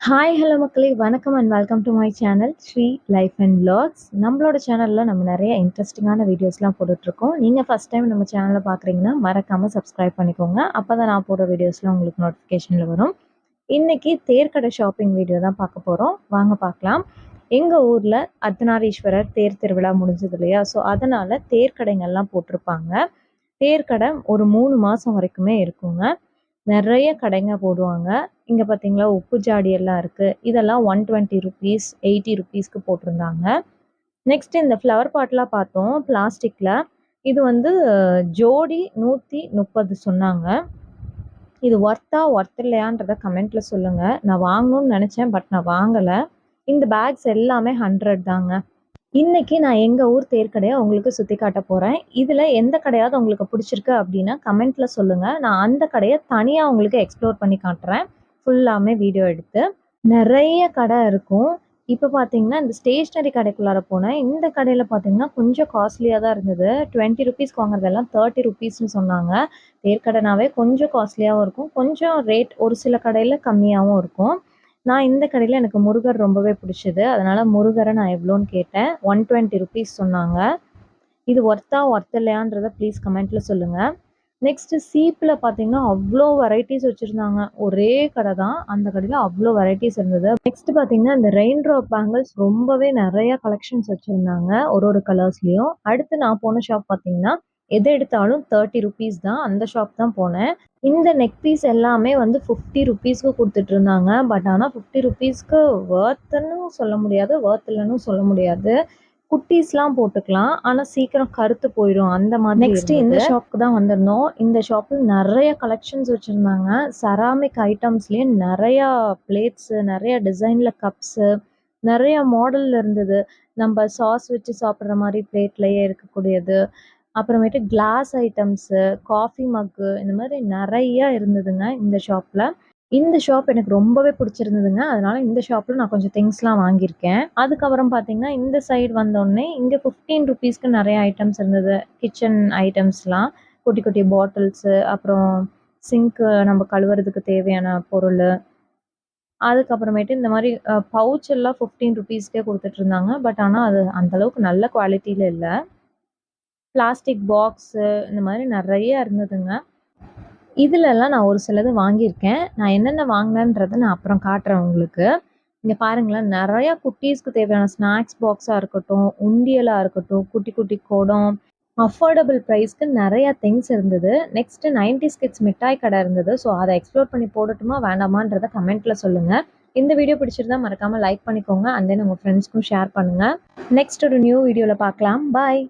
Hi hello மக்களே. வணக்கம் and welcome to my channel Sri life and vlogs. நம்மளோட சேனலில் நம்ம நிறைய இன்ட்ரெஸ்டிங்கான வீடியோஸ்லாம் போட்டுட்ருக்கோம். நீங்கள் ஃபஸ்ட் டைம் நம்ம சேனலை பார்க்குறீங்கன்னா மறக்காமல் சப்ஸ்கிரைப் பண்ணிக்கோங்க. அப்போ தான் நான் போடுற வீடியோஸ்லாம் உங்களுக்கு நோட்டிஃபிகேஷனில் வரும். இன்றைக்கி தேர்க்கடை ஷாப்பிங் வீடியோ தான் பார்க்க போகிறோம் வாங்க பார்க்கலாம். எங்கள் ஊரில் அர்த்தநாரீஸ்வரர் தேர் திருவிழா முடிஞ்சது இல்லையா? ஸோ அதனால் தேர்க்கடைங்கள்லாம் போட்டிருப்பாங்க. தேர்க்கடை ஒரு மூணு மாதம் வரைக்குமே இருக்குங்க. நிறைய கடைங்க போடுவாங்க. இங்கே பார்த்தீங்களா உப்பு ஜாடி எல்லாம் இருக்குது இதெல்லாம் ஒன் டுவெண்ட்டி ருபீஸ் எயிட்டி ருபீஸ்க்கு போட்டிருந்தாங்க. நெக்ஸ்ட் இந்த ஃப்ளவர் பாட்லாம் பார்த்தோம் பிளாஸ்டிக்கில் இது வந்து ஜோடி நூற்றி முப்பது சொன்னாங்க. இது ஒர்த்தா ஒர்த் இல்லையான்றத கமெண்ட்டில் சொல்லுங்கள் நான் வாங்கணும்னு நினச்சேன் பட் நான் வாங்கலை. இந்த பேக்ஸ் எல்லாமே ஹண்ட்ரட் தாங்க. இன்னைக்கு நான் எங்கள் ஊர் தேர்க்கடையை உங்களுக்கு சுற்றி காட்ட போகிறேன் இதில் எந்த கடையாவது உங்களுக்கு பிடிச்சிருக்கு அப்படின்னா கமெண்ட்டில் சொல்லுங்கள் நான் அந்த கடையை தனியாக உங்களுக்கு எக்ஸ்ப்ளோர் பண்ணி காட்டுறேன். ஃபுல்லாமே வீடியோ எடுத்து. நிறைய கடை இருக்கும். இப்போ பார்த்தீங்கன்னா இந்த ஸ்டேஷ்னரி கடைக்குள்ளார போனேன். இந்த கடையில் பார்த்தீங்கன்னா கொஞ்சம் காஸ்ட்லியாக தான் இருந்தது. டுவெண்ட்டி ருபீஸ்க்கு வாங்குறதெல்லாம் தேர்ட்டி ருபீஸ்னு சொன்னாங்க. தேர்க்கடைனாவே கொஞ்சம் காஸ்ட்லியாகவும் இருக்கும். கொஞ்சம் ரேட் ஒரு சில கடையில் கம்மியாகவும் இருக்கும். நான் இந்த கடையில் எனக்கு முருகர் ரொம்பவே பிடிச்சது. அதனால் முருகரை நான் எவ்வளோன்னு கேட்டேன். ஒன் டுவெண்ட்டி ருபீஸ் சொன்னாங்க. இது ஒர்த்தா ஒர்த் இல்லையான்றதை ப்ளீஸ் கமெண்ட்டில் சொல்லுங்கள் நெக்ஸ்ட்டு சீப்பில் பார்த்தீங்கன்னா அவ்வளோ வெரைட்டிஸ் வச்சுருந்தாங்க. ஒரே கடை தான். அந்த கடையில் அவ்வளோ வெரைட்டிஸ் இருந்தது. நெக்ஸ்ட் பார்த்தீங்கன்னா இந்த ரெயின் ட்ராப் பேங்கிள்ஸ் ரொம்பவே நிறையா கலெக்ஷன்ஸ் வச்சுருந்தாங்க. ஒரு ஒரு கலர்ஸ்லேயும் அடுத்து நான் போன ஷாப் பார்த்தீங்கன்னா எது எடுத்தாலும் தேர்ட்டி ருபீஸ் தான். அந்த ஷாப் தான் போனேன். இந்த நெக் பீஸ் எல்லாமே வந்து ஃபிஃப்டி ருபீஸ்க்கு கொடுத்துட்டு இருந்தாங்க. பட் ஆனால் ஃபிஃப்டி ருபீஸ்க்கு ஒர்த்துன்னு சொல்ல முடியாது ஒர்த் இல்லைன்னு சொல்ல முடியாது. குட்டீஸ்லாம் போட்டுக்கலாம். ஆனால் சீக்கிரம் கருத்து போயிடும் அந்த மாதிரி நெக்ஸ்ட் இந்த ஷாப்புக்கு தான் வந்திருந்தோம். இந்த ஷாப்பில் நிறைய கலெக்ஷன்ஸ் வச்சுருந்தாங்க. செராமிக் ஐட்டம்ஸ்லேயே நிறையா பிளேட்ஸு நிறைய டிசைனில் கப்ஸு நிறைய மாடலில் இருந்தது. நம்ம சாஸ் வச்சு சாப்பிட்ற மாதிரி பிளேட்லேயே இருக்கக்கூடியது. அப்புறமேட்டு கிளாஸ் ஐட்டம்ஸு காஃபி மக்கு இந்த மாதிரி நிறையா இருந்ததுங்க இந்த ஷாப்பில் இந்த ஷாப் எனக்கு ரொம்பவே பிடிச்சிருந்ததுங்க. அதனால இந்த ஷாப்பில் நான் கொஞ்சம் திங்ஸ்லாம் வாங்கியிருக்கேன். அதுக்கப்புறம் பார்த்தீங்கன்னா இந்த சைடு வந்தோடனே இங்கே ஃபிஃப்டீன் ருபீஸ்க்கு நிறைய ஐட்டம்ஸ் இருந்தது. கிச்சன் ஐட்டம்ஸ்லாம் குட்டி குட்டி பாட்டில்ஸு அப்புறம் சிங்க்கு நம்ம கழுவுறதுக்கு தேவையான பொருள். அதுக்கப்புறமேட்டு இந்த மாதிரி பவுச் எல்லாம் ஃபிஃப்டீன் ருபீஸ்க்கே கொடுத்துட்ருந்தாங்க பட் ஆனால் அது அந்தளவுக்கு நல்ல குவாலிட்டியில் இல்லை. பிளாஸ்டிக் பாக்ஸு இந்த மாதிரி நிறைய இருந்ததுங்க. இதுலலாம் நான் ஒரு சிலது வாங்கியிருக்கேன். நான் என்னென்ன வாங்கினேன்றதை நான் அப்புறம் காட்டுறேன் உங்களுக்கு. இங்கே பாருங்களேன் நிறையா குட்டீஸ்க்கு தேவையான ஸ்நாக்ஸ் பாக்ஸாக இருக்கட்டும் உண்டியலாக இருக்கட்டும் குட்டி குட்டி குடம் அஃபோர்டபுள் ப்ரைஸ்க்கு நிறையா திங்ஸ் இருந்தது. நெக்ஸ்ட்டு நைன்டி ஸ்கிட்ஸ் மிட்டாய் கடை இருந்தது. ஸோ அதை எக்ஸ்ப்ளோர் பண்ணி போடட்டுமா வேண்டாமான்றதை கமெண்ட்டில் சொல்லுங்கள் இந்த வீடியோ பிடிச்சிருந்தா மறக்காமல் லைக் பண்ணிக்கோங்க. அண்ட் தென் உங்கள் ஃப்ரெண்ட்ஸ்க்கும் ஷேர் பண்ணுங்கள் நெக்ஸ்ட் ஒரு நியூ வீடியோவில் பார்க்கலாம். பாய்